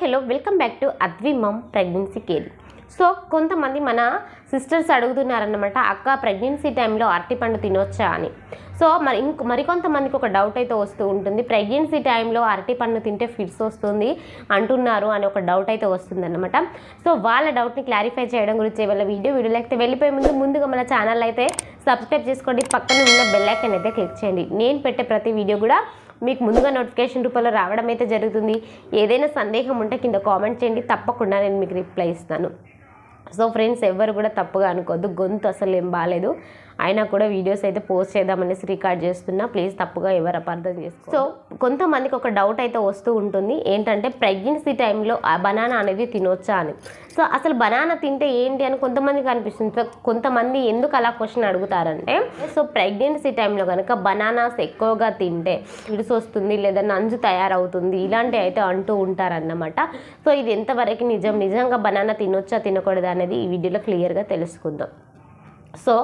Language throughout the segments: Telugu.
Hello welcome back to Advi mom pregnancy care. So కొంతమంది మన సిస్టర్స్ అడుగుతున్నారన్నమాట అక్క ప్రెగ్నెన్సీ టైంలో అరటిపండు తినొచ్చా? అని. సో మరి ఇంక మరికొంతమందికి ఒక డౌట్ అయితే వస్తూ ఉంటుంది. ప్రెగ్నెన్సీ టైంలో అరటిపండు తింటే ఫిట్స్ వస్తుంది? అంటున్నారు అని ఒక డౌట్ అయితే వస్తుందన్నమాట. సో వాళ్ళ డౌట్ని క్లారిఫై చేయడం గురించి వాళ్ళ వీడియో వీడియో లేకపోతే వెళ్ళిపోయే ముందు ముందుగా మన ఛానల్ అయితే సబ్స్క్రైబ్ చేసుకోండి. పక్కన ఉన్న బెల్లైకన్ అయితే క్లిక్ చేయండి. నేను పెట్టే ప్రతి వీడియో కూడా మీకు ముందుగా నోటిఫికేషన్ రూపంలో రావడం అయితే జరుగుతుంది. ఏదైనా సందేహం ఉంటే కింద కామెంట్ చేయండి. తప్పకుండా నేను మీకు రిప్లై ఇస్తాను. సో ఫ్రెండ్స్ ఎవరు కూడా తప్పుగా అనుకోవద్దు. గొంతు అసలు ఏం బాగాలేదు అయినా కూడా వీడియోస్ అయితే పోస్ట్ చేద్దామనేసి రికార్డ్ చేస్తున్నా. ప్లీజ్ తప్పుగా ఎవరు అపార్థం చేసుకో సో కొంతమందికి ఒక డౌట్ అయితే వస్తూ ఉంటుంది. ఏంటంటే ప్రెగ్నెన్సీ టైంలో ఆ బనానా అనేది తినొచ్చా అని. సో అసలు బనానా తింటే ఏంటి అని కొంతమందికి అనిపిస్తుంది. సో కొంతమంది ఎందుకు అలా క్వశ్చన్ అడుగుతారంటే సో ప్రెగ్నెన్సీ టైంలో కనుక బనానాస్ ఎక్కువగా తింటే ఇడుసు వస్తుంది లేదా నంజు తయారవుతుంది ఇలాంటివి అయితే అంటూ ఉంటారన్నమాట. సో ఇది ఎంతవరకు నిజం? నిజంగా బనానా తినొచ్చా తినకూడదా అనేది ఈ వీడియోలో క్లియర్గా తెలుసుకుందాం. సో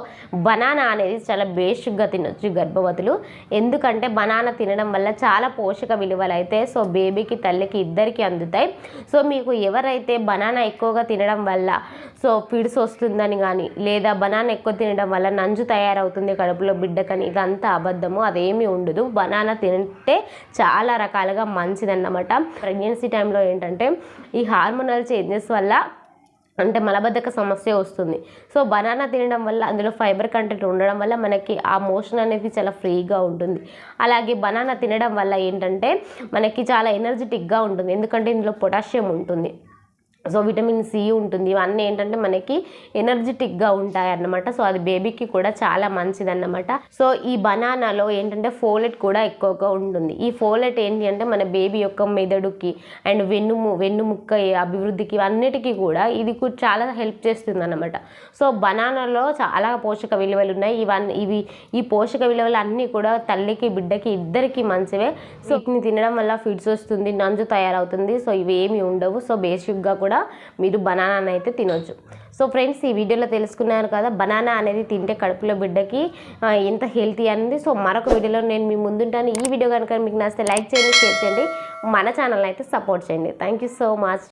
బనానా అనేది చాలా బేసిక్గా తినొచ్చు గర్భవతులు. ఎందుకంటే బనానా తినడం వల్ల చాలా పోషక విలువలు అయితే సో బేబీకి తల్లికి ఇద్దరికి అందుతాయి. సో మీకు ఎవరైతే బనానా ఎక్కువగా తినడం వల్ల సో ఫిడ్స్ వస్తుందని కానీ లేదా బనానా ఎక్కువ తినడం వల్ల నంజు తయారవుతుంది కడుపులో బిడ్డకని ఇదంతా అబద్ధము అదేమీ ఉండదు. బనానా తింటే చాలా రకాలుగా మంచిదన్నమాట. ప్రెగ్నెన్సీ టైంలో ఏంటంటే ఈ హార్మోనల్ చేంజెస్ వల్ల అంటే మలబద్ధక సమస్య వస్తుంది. సో బనానా తినడం వల్ల అందులో ఫైబర్ కంటెంట్ ఉండడం వల్ల మనకి ఆ మోషన్ అనేది చాలా ఫ్రీగా ఉంటుంది. అలాగే బనానా తినడం వల్ల ఏంటంటే మనకి చాలా ఎనర్జెటిక్గా ఉంటుంది. ఎందుకంటే ఇందులో పొటాషియం ఉంటుంది. సో విటమిన్ సి ఉంటుంది. ఇవన్నీ ఏంటంటే మనకి ఎనర్జెటిక్గా ఉంటాయి అన్నమాట సో అది బేబీకి కూడా చాలా మంచిదన్నమాట. సో ఈ బనానాలో ఏంటంటే ఫోలెట్ కూడా ఎక్కువగా ఉంటుంది. ఈ ఫోలెట్ ఏంటి అంటే మన బేబీ యొక్క మెదడుకి అండ్ వెన్నుము వెన్నుముక్క అభివృద్ధికి అన్నిటికీ కూడా ఇది కూడా చాలా హెల్ప్ చేస్తుంది అన్నమాట సో బనానాలో చాలా పోషక విలువలు ఉన్నాయి. ఇవన్నీ ఇవి ఈ పోషక విలువలు అన్నీ కూడా తల్లికి బిడ్డకి ఇద్దరికి మంచివే. సో వీటిని తినడం వల్ల ఫిట్స్ వస్తుంది నంజు తయారవుతుంది. సో ఇవి ఏమి ఉండవు. సో బేసిక్గా కూడా మీరు బనానాని అయితే తినొచ్చు. సో ఫ్రెండ్స్ ఈ వీడియోలో తెలుసుకున్నారు కదా బనానా అనేది తింటే కడుపులో బిడ్డకి ఎంత హెల్తీ అనేది. సో మరొక వీడియోలో నేను మీ ముందుంటాను. ఈ వీడియో కనుక మీకు నచ్చితే లైక్ చేయండి షేర్ చేయండి. మన ఛానల్ అయితే సపోర్ట్ చేయండి. Thank you so much.